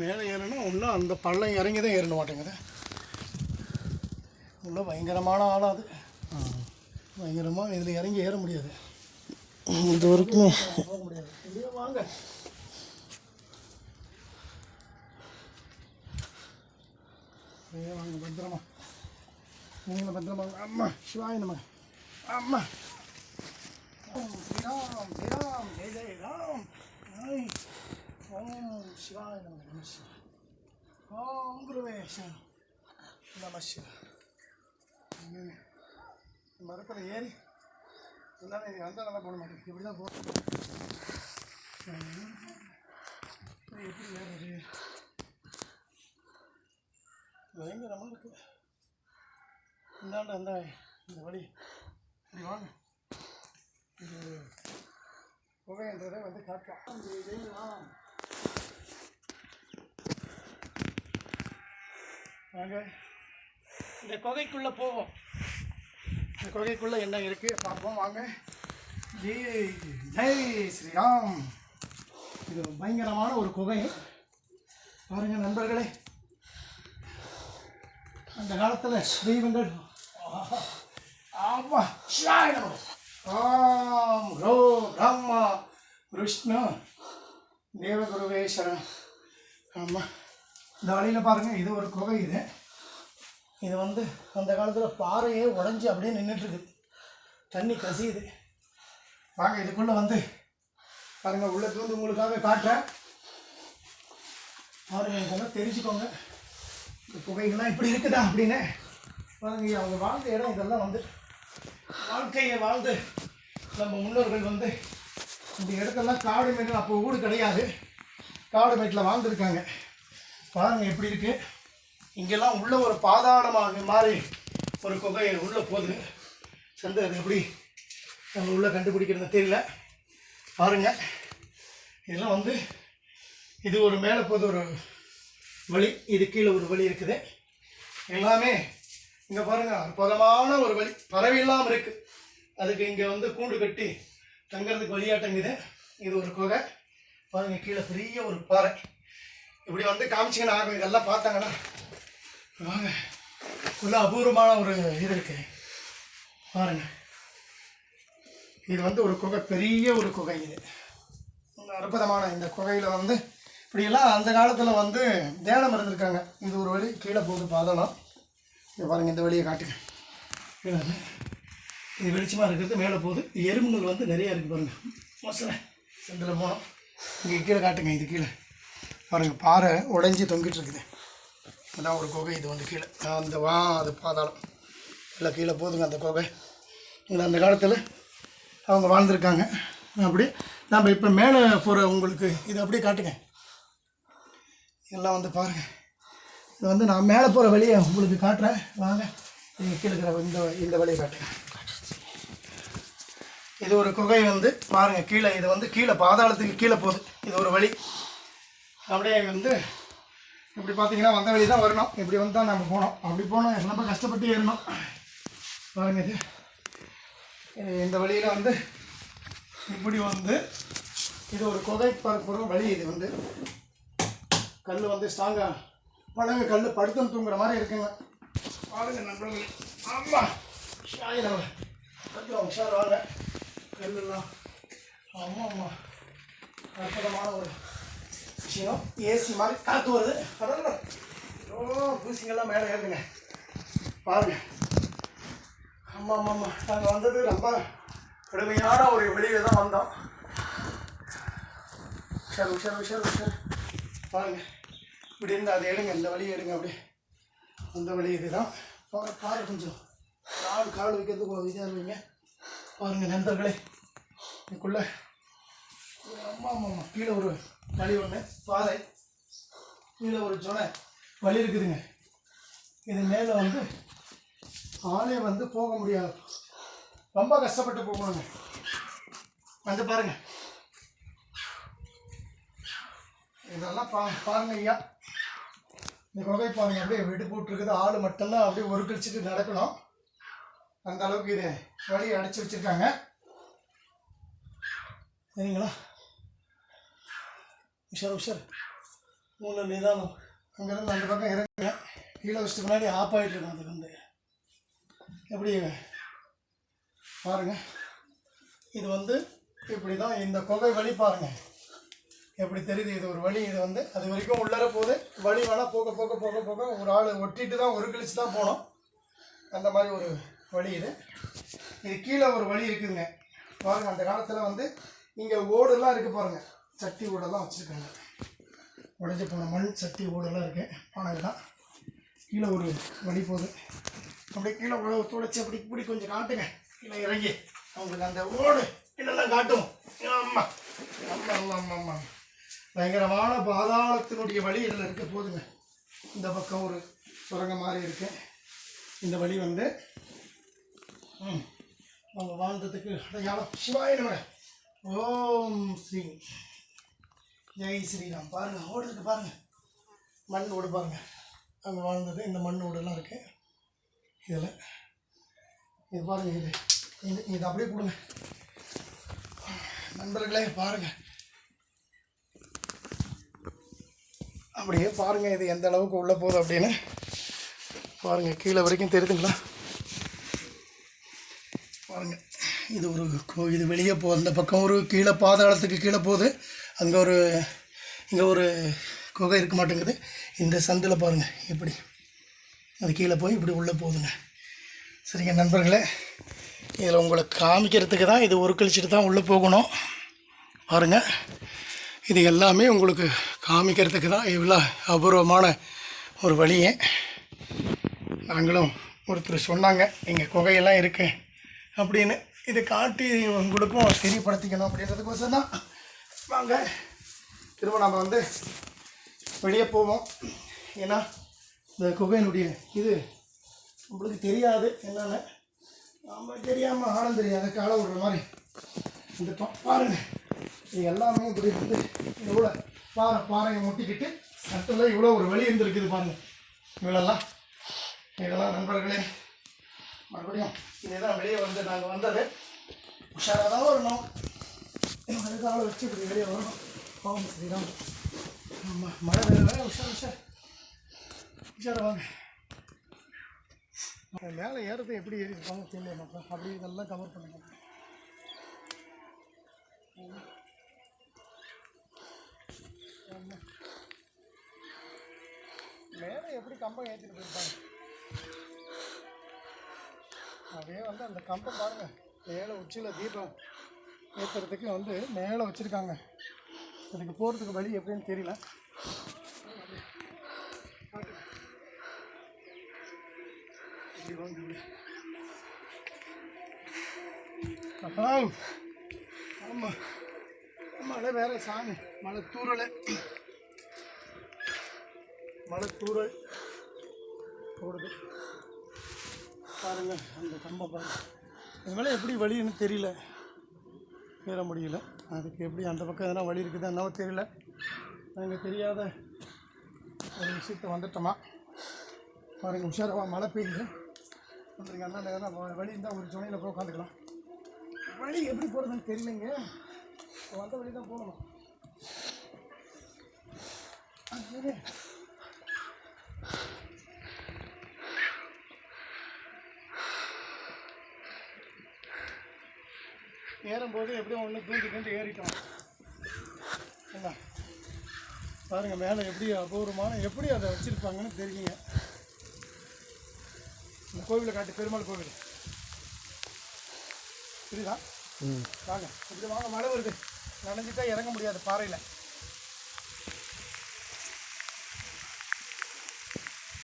மேலே ஏறணும் இன்னும் அந்த பள்ளம் இறங்கி தான் ஏறணும் மாட்டேங்குது. உள்ள பயங்கரமான ஆளாது பயங்கரமாக இதில் இறங்கி ஏற முடியாது. இது வரைக்குமே. போக முடியாது. வாங்க. வாங்க பத்திரமா. நீங்களும் பத்திரமா. அம்மா சிவாய நம்ம அம்மா. ஸ்ரீராம் ஸ்ரீராம் ஜெய ஜெய ராம். சிவாய நம நம சிவாய ஓம் குருவே நம சிவாய மரத்தில் ஏறி எல்லாமே வந்தால் நல்லா போட மாட்டேன் இப்படி தான் போகும் எப்படி ஏறுறது பயங்கரமாக இருக்கு இந்தாண்ட அந்த இந்த வழி இப்படி வாங்க இது புகைன்றதை வந்து காட்டலாம் வாங்க. இந்த குகைக்குள்ளே போவோம். இந்த குகைக்குள்ளே என்ன இருக்குது பார்ப்போம் வாங்க. ஜெய் ஜெய் ஸ்ரீராம். இது பயங்கரமான ஒரு குகை. பாருங்கள் நண்பர்களே. அந்த காலத்தில் தெய்வங்கள். ஆமா. ஆம் ரோ பிரம்மா விஷ்ணு தேவகுருவேஸ்வரன் ஆமாம் இந்த வழியில் பாருங்கள் இது ஒரு குகை இது. இது வந்து அந்த காலத்தில் பாறையே உடஞ்சி அப்படியே நின்றுட்டுருக்கு தண்ணி கசியுது. வாங்க இதுக்குள்ளே வந்து பாருங்கள் உள்ளே தூந்து உங்களுக்காக காட்டுறேன். பாருங்கள் இதெல்லாம் தெரிஞ்சுக்கோங்க. இந்த புகைகள்லாம் இப்படி இருக்குதா அப்படின்னு. பாருங்க அவங்க வாழ்ந்த இடம் இதெல்லாம் வந்து வாழ்க்கையை வாழ்ந்து நம்ம முன்னோர்கள் வந்து இந்த இடத்தெல்லாம் காடு மேட்டில் அப்போ ஊடு கிடையாது. காடு மேட்டில் வாழ்ந்துருக்காங்க. பாருங்கள் எப்படி இருக்கு. இங்கெல்லாம் உள்ள ஒரு பாதாளமாக மாறி ஒரு குகை உள்ளே போகுது. சந்தை அது எப்படி நம்ம உள்ளே கண்டுபிடிக்கிறது தெரியல. பாருங்கள் இதெல்லாம் வந்து இது ஒரு மேலே போது ஒரு வழி. இது கீழே ஒரு வழி இருக்குது. எல்லாமே இங்கே பாருங்க அற்புதமான ஒரு வழி. பறவை இல்லாமல் இருக்குது அதுக்கு இங்கே வந்து கூண்டு கட்டி தங்கறதுக்கு வழியாட்டங்குது இது ஒரு குகை. பாருங்க கீழே பெரிய ஒரு பாறை. இப்படி வந்து காமிச்சிங்கன்னா ஆகும் இதெல்லாம் பார்த்தாங்கன்னா வாங்க. உள்ள அபூர்வமான ஒரு இது இருக்கு. பாருங்க. இது வந்து ஒரு குகை பெரிய ஒரு குகை இது. அற்புதமான இந்த குகையில் வந்து இப்படியெல்லாம் அந்த காலத்தில் வந்து தியானம் இருந்திருக்காங்க. இது ஒரு வழி கீழே போகுது பாதளம் இது பாருங்க இந்த வழியை காட்டுங்க. கீழே இது வெளிச்சமாக இருக்கிறது மேலே போகுது. எறும்புகள் வந்து நிறைய இருக்குது பாருங்கள் மோசம். செந்தில் போனோம். இங்கே கீழே காட்டுங்க இது கீழே. பாருங்கள் பாறை உடைஞ்சி தொங்கிட்டு இருக்குது அதான் ஒரு குகை இது வந்து கீழே. அந்த வா அது பாதாளம். எல்லாம் கீழே போகுதுங்க அந்த குகை. இங்கே அந்த காலத்தில் அவங்க வாழ்ந்துருக்காங்க. அப்படி நம்ம இப்போ மேலே போகிற உங்களுக்கு இது அப்படியே காட்டுங்க. எல்லாம் வந்து பாருங்கள் இது வந்து நான் மேலே போகிற வழியை உங்களுக்கு காட்டுறேன். வாங்க நீங்கள் கீழே இருக்கிற இந்த இந்த வழியை காட்டுங்க. இது ஒரு குகை வந்து பாருங்கள் கீழே இது வந்து கீழே பாதாளத்துக்கு கீழே போகுது. இது ஒரு வழி. அப்படியே வந்து இப்படி பார்த்தீங்கன்னா வந்த வழி தான் வரணும். இப்படி வந்து தான் நம்ம போனோம். அப்படி போனோம். ரொம்ப கஷ்டப்பட்டு ஏறணும்? பாருங்க இது. இந்த வழியில் வந்து இப்படி வந்து இது ஒரு குகை போகிற வழி இது வந்து. கல் வந்து ஸ்ட்ராங்காக பழங்க கல் படுத்தம் தூங்குற மாதிரி இருக்குங்க. பாருங்க நண்பர்களே. ஆமாம் ஷாயில் கொஞ்சம் உஷார் வாங்க. கல்லாம் ஆமாம் ஆமாம் அற்புதமான ஒரு விஷயம். ஏசி மாதிரி காற்று வருது. பரவாயில்ல ஓ பூசிங்கெல்லாம் மேலே ஏறுதுங்க. பாருங்க. ஆமாம் ஆமாம் ஆமாம் நாங்கள் வந்தது ரொம்ப கடுமையான ஒரு வெளியில் தான் வந்தோம். உஷார் உஷார் உஷார் உஷார். பாருங்க. இப்படி இருந்து அதை எடுங்க. இந்த வழி எடுங்க அப்படியே. அந்த வழி இதுதான். பாரு பாரு கொஞ்சம். கால் கால் வைக்கிறதுக்கு ஒரு இதாக இருவீங்க பாருங்கள் நண்பர்களே. இதுக்குள்ளே அம்மா அம்மா அம்மா கீழே ஒரு வழி ஒன்று பாறை கீழே ஒரு ஜொனை வழி இருக்குதுங்க. இது மேலே வந்து ஆளே வந்து போக முடியாது. ரொம்ப கஷ்டப்பட்டு போகணுங்க. வந்து பாருங்க. இதெல்லாம் பா பாருங்க ஐயா. இந்த குகை பாருங்க அப்படியே வெட்டு போட்டுருக்குது. ஆள் மட்டும்தான் அப்படியே ஒரு கழிச்சிட்டு நடக்கணும். அந்த அளவுக்கு இது வழி அடைச்சி வச்சிருக்காங்க. சரிங்களா? உஷார் உஷார். மூணு நிதானம் அங்கேருந்து அந்த பக்கம் இறங்குங்க. கீழே வச்சுட்டு முன்னாடி ஆஃப் ஆகிட்டு இருக்கும் வந்து எப்படி பாருங்கள் இது வந்து இப்படி தான் இந்த குகை வழி பாருங்கள் எப்படி தெரியுது? இது ஒரு வழி. இது வந்து அது வரைக்கும் உள்ளர போகுது. வழி வேணால் போக போக போக போக ஒரு ஆள் ஒட்டிட்டு தான் ஒரு கழிச்சு தான் போகணும் அந்த மாதிரி ஒரு வழி இது. இது கீழே ஒரு வழி இருக்குதுங்க. பாருங்கள் அந்த காலத்தில் வந்து இங்கே ஓடெல்லாம் இருக்குது பாருங்கள் சட்டி ஓடெல்லாம் வச்சுருக்காங்க. உடஞ்சி போன மண் சட்டி ஓடெல்லாம் இருக்கு. பானைகள்லாம் கீழே ஒரு வழி போகுது. அப்படியே கீழே உழவு துடைச்சி அப்படி இப்படி கொஞ்சம் காட்டுங்க. கீழே இறங்கி அவங்களுக்கு அந்த ஓடு இதெல்லாம் காட்டும்? ஆமாம் ஆமாம் ஆமாம் ஆமாம் ஆமாம் பயங்கரமான பாதாளத்தினுடைய வழி இதில் இருக்க போதுங்க. இந்த பக்கம் ஒரு சுரங்க மாதிரி இருக்கு. இந்த வழி வந்து ம், அவங்க வாழ்ந்ததுக்கு அடையாளம். சிவாய ஓம் ஸ்ரீ ஜெய் ஸ்ரீராம் பாருங்க. ஓடுறதுக்கு பாருங்க. மண் ஓடு பாருங்க. அங்கே வாழ்ந்தது இந்த மண் ஓடெல்லாம் இருக்கு. இதில். இது பாருங்க இது. இது இது அப்படியே கொடுங்க. நண்பர்களே பாருங்க. அப்படியே பாருங்க இது எந்த அளவுக்கு உள்ள போகுது அப்படின்னு. பாருங்க கீழே வரைக்கும் தெரியுதுங்களா? பாருங்க இது ஒரு கோ- இது வெளியே போகுது அந்த பக்கம் ஒரு கீழே பாதாளத்துக்கு கீழே போகுது. அங்கே ஒரு இங்கே ஒரு குகை இருக்க மாட்டேங்குது. இந்த சந்தில் பாருங்கள் இப்படி அது கீழே போய் இப்படி உள்ளே போகுதுங்க. சரிங்க நண்பர்களே இதில் உங்களை காமிக்கிறதுக்கு தான் இது உருக்கழிச்சிட்டு தான் உள்ளே போகணும். பாருங்கள் இது எல்லாமே உங்களுக்கு காமிக்கிறதுக்கு தான் இவ்வளோ அபூர்வமான ஒரு வழியே. நாங்களும் ஒருத்தர் சொன்னாங்க இங்கே குகையெல்லாம் இருக்குது அப்படின்னு. இதை காட்டி உங்களுக்கும் தெரியப்படுத்திக்கணும் அப்படின்றதுக்கோசரம் தான். வாங்க. திரும்ப நம்ம வந்து வெளியே போவோம். ஏன்னா இந்த குகையினுடைய இது நம்மளுக்கு தெரியாது என்னென்னு நம்ம தெரியாமல் ஆழம் தெரியாத காலை விடுற மாதிரி வந்துட்டோம் பாருங்க. இது எல்லாமே இப்படி வந்து இவ்வளோ பாறை பாறையை முட்டிக்கிட்டு சட்டில் இவ்வளோ ஒரு வழி இருந்திருக்குது பாருங்க. இவ்வளோலாம் இதெல்லாம் நண்பர்களே மறுபடியும் இதுதான் வெளியே வந்து நாங்கள் வந்தது. உஷாராக தான் வரணும். அதுக்கு ஆளை வச்சு இப்படி வெளியே வரும். பாவம் ஸ்ரீராம். ஆமாம் மழை வேறு வேறு உஷா உஷார் வாங்க. மேலே ஏறது எப்படி ஏறி இருப்பாங்க தெரியல மக்கள் அப்படி இதெல்லாம் கவர் பண்ணுங்க மேலே எப்படி கம்பம் ஏற்றிட்டு போயிருப்பாங்க? அப்படியே வந்து அந்த கம்பம் பாருங்க. மேலே உச்சியில் தீபம். ஏற்றுறதுக்கு வந்து மேலே வச்சுருக்காங்க. அதுக்கு போகிறதுக்கு வழி எப்படின்னு தெரியல. ஆமாம் மழை வேற சாமி. மழை தூறல். மழை தூரல் போடுது பாருங்க அந்த கம்பம் பாருங்க. இது மேலே எப்படி வழின்னு தெரியல. ஏற முடியல. அதுக்கு எப்படி அந்த பக்கம் எதனா வழி இருக்குதா என்னவோ தெரியல. நாங்கள் தெரியாத ஒரு விஷயத்தை வந்துட்டோமா. பாருங்கள் உஷாரவா மழை பெய்யுது. வந்துருங்க அண்ணா எதனா வழி இருந்தால் ஒரு துணையில் போய் உட்காந்துக்கலாம் வழி எப்படி போகிறதுன்னு தெரியலைங்க. வந்த வழி தான் போகணும் சரி ஏறும்போது எப்படியும் ஒன்று தூண்டி தூண்டி ஏறிட்டோம். என்ன பாருங்கள் மேலே எப்படி அபூர்வமான எப்படி அதை வச்சுருப்பாங்கன்னு தெரியுங்க. இந்த கோவிலை காட்டு பெருமாள் கோவில். புரியுதா? வாங்க இப்படி வாங்க மழை வருது. நனைஞ்சிட்டா இறங்க முடியாது பாறையில்.